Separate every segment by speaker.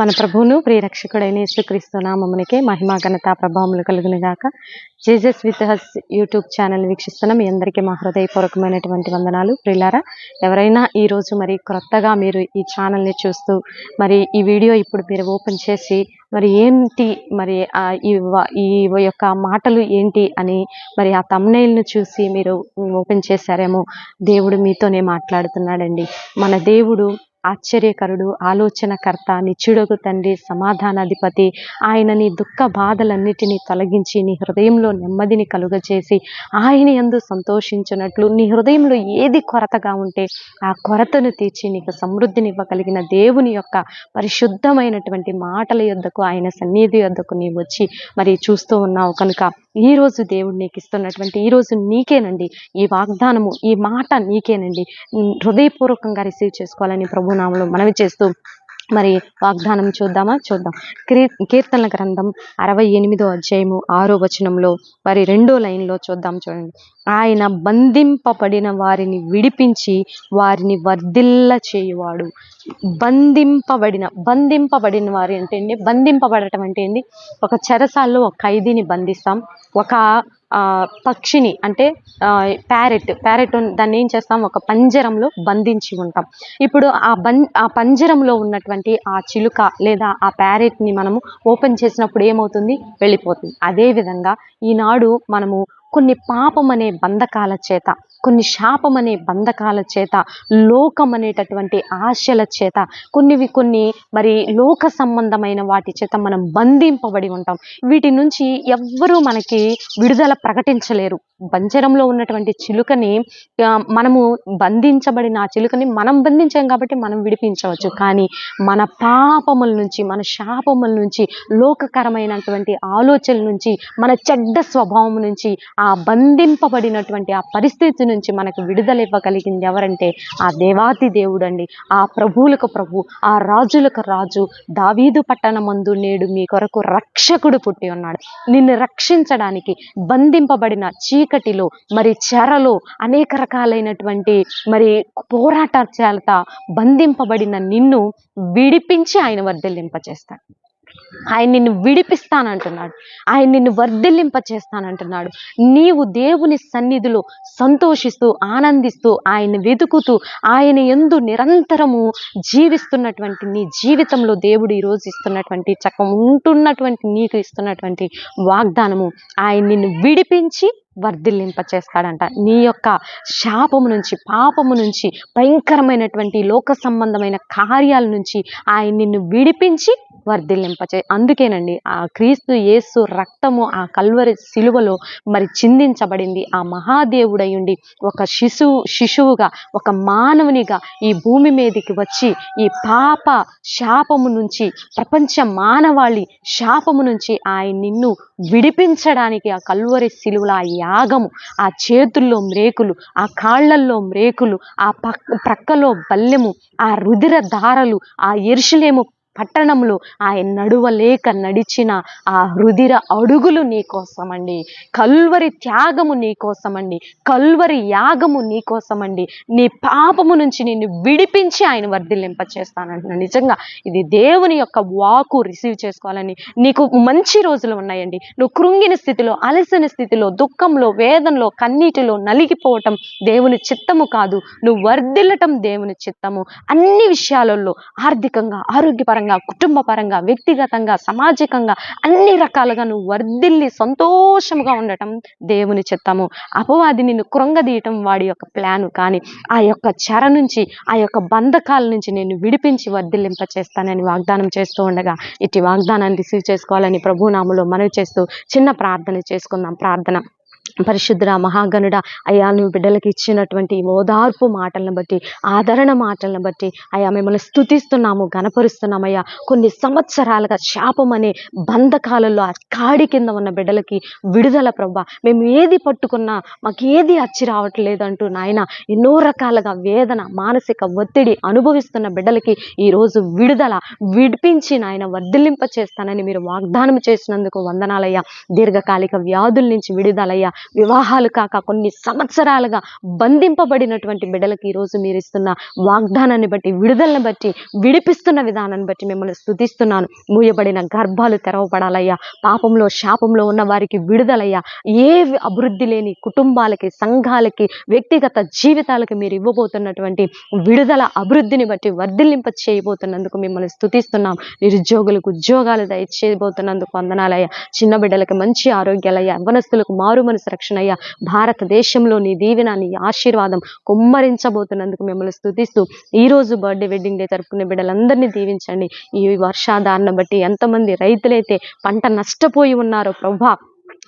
Speaker 1: మన ప్రభువును ప్రియరక్షకుడైన యేసుక్రీస్తు నామమునికే మహిమా ఘనత ప్రభావములు కలుగును గాక Jesus with us YouTube channel వీక్షిస్తున్న మీ అందరికీ మా హృదయపూర్వకమైనటువంటి వందనాలు. ప్రిలారా ఎవరైనా ఈరోజు మరి క్రొత్తగా మీరు ఈ ఛానల్ని చూస్తూ మరి ఈ వీడియో ఇప్పుడు మీరు ఓపెన్ చేసి మరి ఏంటి మరి ఈ ఈ యొక్క మాటలు ఏంటి అని మరి ఆ తమ్నైల్ను చూసి మీరు ఓపెన్ చేశారేమో దేవుడు మీతోనే మాట్లాడుతున్నాడండి. మన దేవుడు ఆశ్చర్యకరుడు ఆలోచనకర్త నిచ్చుడగు తండ్రి సమాధానాధిపతి. ఆయన నీ దుఃఖ బాధలన్నిటినీ తొలగించి నీ హృదయంలో నెమ్మదిని కలుగజేసి ఆయన యందు సంతోషించినట్లు నీ హృదయంలో ఏది కొరతగా ఉంటే ఆ కొరతను తీర్చి నీకు సమృద్ధిని ఇవ్వగలిగిన దేవుని యొక్క పరిశుద్ధమైనటువంటి మాటల యొద్దకు ఆయన సన్నిధి యొద్దకు నీవు వచ్చి మరి చూస్తూ ఉన్నావు. కనుక ఈ రోజు దేవుడు నీకు ఇస్తున్నటువంటి ఈ రోజు నీకేనండి. ఈ వాగ్దానము ఈ మాట నీకేనండి. హృదయపూర్వకంగా రిసీవ్ చేసుకోవాలని ప్రభునామలు మనవి చేస్తూ మరి వాగ్దానం చూద్దామా? చూద్దాం. కీర్తనల గ్రంథం అరవై ఎనిమిదో అధ్యాయము ఆరో వచనంలో మరి రెండో లైన్లో చూద్దాం చూడండి. ఆయన బంధింపబడిన వారిని విడిపించి వారిని వర్ధిల్ల చేయువాడు. బంధింపబడిన బంధింపబడిన వారి అంటే ఏంటి బంధింపబడటం అంటే ఏంటి ఒక చెరసాల్లో ఒక ఖైదీని బంధిస్తాం. ఒక పక్షిని అంటే ప్యారెట్ ప్యారెట్ దాన్ని ఏం చేస్తాం? ఒక పంజరంలో బంధించి ఉంటాం. ఇప్పుడు ఆ బం ఆ పంజరంలో ఉన్నటువంటి ఆ చిలుక లేదా ఆ ప్యారెట్ని మనము ఓపెన్ చేసినప్పుడు ఏమవుతుంది? వెళ్ళిపోతుంది. అదేవిధంగా ఈనాడు మనము కొన్ని పాపం అనే బంధకాల చేత కొన్ని శాపం అనే బంధకాల చేత లోకం అనేటటువంటి ఆశల చేత కొన్నివి కొన్ని మరి లోక సంబంధమైన వాటి చేత మనం బంధింపబడి ఉంటాం. వీటి నుంచి ఎవ్వరూ మనకి విడుదల ప్రకటించలేరు. బంజరంలో ఉన్నటువంటి చిలుకని మనము బంధించబడిన ఆ చిలుకని మనం బంధించాం కాబట్టి మనం విడిపించవచ్చు. కానీ మన పాపముల నుంచి మన శాపముల నుంచి లోకకరమైనటువంటి ఆలోచనల నుంచి మన చెడ్డ స్వభావం నుంచి ఆ బంధింపబడినటువంటి ఆ పరిస్థితి నుంచి మనకు విడుదల ఇవ్వగలిగింది ఎవరంటే ఆ దేవాతి దేవుడు అండి ఆ ప్రభువులకు ప్రభు ఆ రాజులకు రాజు దావీదు పట్టణమందు నేడు మీ కొరకు రక్షకుడు పుట్టి ఉన్నాడు. నిన్ను రక్షించడానికి బంధింపబడిన చీకటిలో మరి చెరలో అనేక రకాలైనటువంటి మరి పోరాట చేత బంధింపబడిన నిన్ను విడిపించి ఆయన వర్ధలింపచేస్తాడు ఆయన నిన్ను విడిపిస్తానంటున్నాడు. ఆయన నిన్ను వర్ధిల్లింప చేస్తానంటున్నాడు నీవు దేవుని సన్నిధిలో సంతోషిస్తూ ఆనందిస్తూ ఆయన వెతుకుతూ ఆయన ఎందు నిరంతరము జీవిస్తున్నటువంటి నీ జీవితంలో దేవుడు ఈరోజు ఇస్తున్నటువంటి చక్క ఉంటున్నటువంటి నీకు ఇస్తున్నటువంటి వాగ్దానము. ఆయన నిన్ను విడిపించి వర్ధిల్లింప చేస్తాడంట. నీ యొక్క శాపము నుంచి పాపము నుంచి భయంకరమైనటువంటి లోక సంబంధమైన కార్యాల నుంచి ఆయన నిన్ను విడిపించి వర్ధిల్లింపచే అందుకేనండి ఆ క్రీస్తు యేసు రక్తము ఆ కల్వరి శిలువలో మరి చిందించబడింది. ఆ మహాదేవుడయుండి ఒక శిశువు శిశువుగా ఒక మానవునిగా ఈ భూమి మీదకి వచ్చి ఈ పాప శాపము నుంచి ప్రపంచ మానవాళి శాపము నుంచి ఆయన నిన్ను విడిపించడానికి ఆ కల్వరి శిలువల ఆ యాగము ఆ చేతుల్లో మ్రేకులు ఆ కాళ్ళల్లో మ్రేకులు ఆ పక్ ప్రక్కలో బల్లెము ఆ రుదిర దారలు ఆ ఎరుషులేము పట్టణంలో ఆయన నడువలేక నడిచిన ఆ రుధిర అడుగులు నీకోసమండి కల్వరి త్యాగము నీకోసమండి కల్వరి యాగము నీకోసమండి నీ పాపము నుంచి నిన్ను విడిపించి ఆయన వర్ధిల్లింప చేస్తానంటున్నాను నిజంగా ఇది దేవుని యొక్క వాకు రిసీవ్ చేసుకోవాలని నీకు మంచి రోజులు ఉన్నాయండి. నువ్వు కృంగిన స్థితిలో అలసిన స్థితిలో దుఃఖంలో వేదనలో కన్నీటిలో నలిగిపోవటం దేవుని చిత్తము కాదు. నువ్వు వర్ధిల్లటం దేవుని చిత్తము. అన్ని విషయాలలో ఆర్థికంగా ఆరోగ్యపరంగా కుటుంబ పరంగా వ్యక్తిగతంగా సామాజికంగా అన్ని రకాలుగా నువ్వు వర్ధిల్లి సంతోషంగా ఉండటం దేవుని చిత్తము. అపవాది నిన్ను కృంగదీయటం వాడి యొక్క ప్లాను కానీ ఆ యొక్క చెర నుంచి ఆ యొక్క బంధకాల నుంచి నేను విడిపించి వర్ధిల్లింప చేస్తానని వాగ్దానం చేస్తూ ఉండగా ఇటు వాగ్దానాన్ని రిసీవ్ చేసుకోవాలని ప్రభునాములో మనవి చేస్తూ చిన్న ప్రార్థన చేసుకుందాం. ప్రార్థన. పరిశుద్ధుడ మహాగణుడ అయ్యా నువ్వు బిడ్డలకి ఇచ్చినటువంటి ఓదార్పు మాటలను బట్టి ఆదరణ మాటలను బట్టి అయ్యా మిమ్మల్ని స్థుతిస్తున్నాము గనపరుస్తున్నామయ్యా కొన్ని సంవత్సరాలుగా శాపం అనే బంధకాలలో ఆ కాడి కింద ఉన్న బిడ్డలకి విడుదల ప్రభా. మేము ఏది పట్టుకున్నా మాకు ఏది అచ్చి రావట్లేదు అంటూ నాయన ఎన్నో రకాలుగా వేదన మానసిక ఒత్తిడి అనుభవిస్తున్న బిడ్డలకి ఈరోజు విడుదల విడిపించి నాయన వర్ధిల్లింప చేస్తానని మీరు వాగ్దానం చేసినందుకు వందనాలయ్యా. దీర్ఘకాలిక వ్యాధుల నుంచి విడుదలయ్యా. వివాహాలు కాక కొన్ని సంవత్సరాలుగా బంధింపబడినటువంటి బిడ్డలకి ఈరోజు మీరు ఇస్తున్న వాగ్దానాన్ని బట్టి విడుదలను బట్టి విడిపిస్తున్న విధానాన్ని బట్టి మిమ్మల్ని స్థుతిస్తున్నాను. మూయబడిన గర్భాలు తెరవబడాలయ్యా. పాపంలో శాపంలో ఉన్న వారికి విడుదలయ్యా. ఏ అభివృద్ధి లేని కుటుంబాలకి సంఘాలకి వ్యక్తిగత జీవితాలకు మీరు ఇవ్వబోతున్నటువంటి విడుదల అభివృద్ధిని బట్టి వర్ధిల్లింప చేయబోతున్నందుకు మిమ్మల్ని స్థుతిస్తున్నాం. నిరుద్యోగులకు ఉద్యోగాలు దయచేయబోతున్నందుకు వందనాలయ్యా. చిన్న బిడ్డలకు మంచి ఆరోగ్యాలయ్యా. వనస్తులకు మారు మనసు రక్షణయ్య. భారతదేశంలో నీ దీవెన నీ ఆశీర్వాదం కుమ్మరించబోతున్నందుకు మిమ్మల్ని స్థుతిస్తూ ఈ రోజు బర్త్డే వెడ్డింగ్ డే జరుపుకునే బిడ్డలందరినీ దీవించండి. ఈ వర్షాధారణ బట్టి ఎంతమంది రైతులైతే పంట నష్టపోయి ఉన్నారో ప్రభా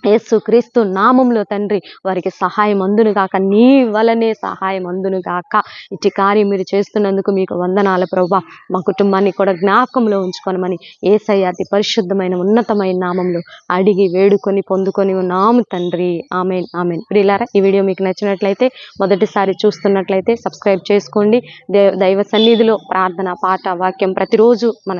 Speaker 1: యేసు క్రీస్తు నామంలో తండ్రి వారికి సహాయం అందును గాక నీ వలనే సహాయం అందును గాక ఇటు కార్యం మీరు చేస్తున్నందుకు మీకు వందనాల ప్రభా మా కుటుంబాన్ని కూడా జ్ఞాపకంలో ఉంచుకోనమని ఏసయ్య అతి పరిశుద్ధమైన ఉన్నతమైన నామంలో అడిగి వేడుకొని పొందుకొని ఉన్నాము తండ్రి. Amen amen. ప్రియులారా ఈ వీడియో మీకు నచ్చినట్లయితే మొదటిసారి చూస్తున్నట్లయితే సబ్స్క్రైబ్ చేసుకోండి. దైవ సన్నిధిలో ప్రార్థన పాట వాక్యం ప్రతిరోజు మన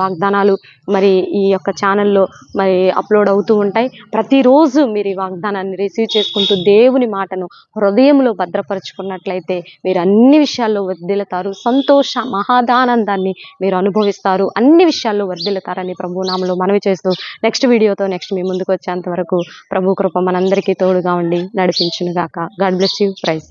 Speaker 1: వాగ్దానాలు మరి ఈ యొక్క ఛానల్లో మరి అప్లోడ్ అవుతూ ఉంటాయి. ప్రతిరోజు మీరు ఈ వాగ్దానాన్ని రిసీవ్ చేసుకుంటూ దేవుని మాటను హృదయంలో భద్రపరుచుకున్నట్లయితే మీరు అన్ని విషయాల్లో వర్దిలతారు సంతోష మహాదానందాన్ని మీరు అనుభవిస్తారు. అన్ని విషయాల్లో వర్దిలతారని ప్రభు నామలో మనవి చేస్తూ నెక్స్ట్ వీడియోతో నెక్స్ట్ మీ ముందుకు వచ్చేంత వరకు ప్రభు కృప మనందరికీ తోడుగా ఉండి నడిపించునుగాక. God bless you praise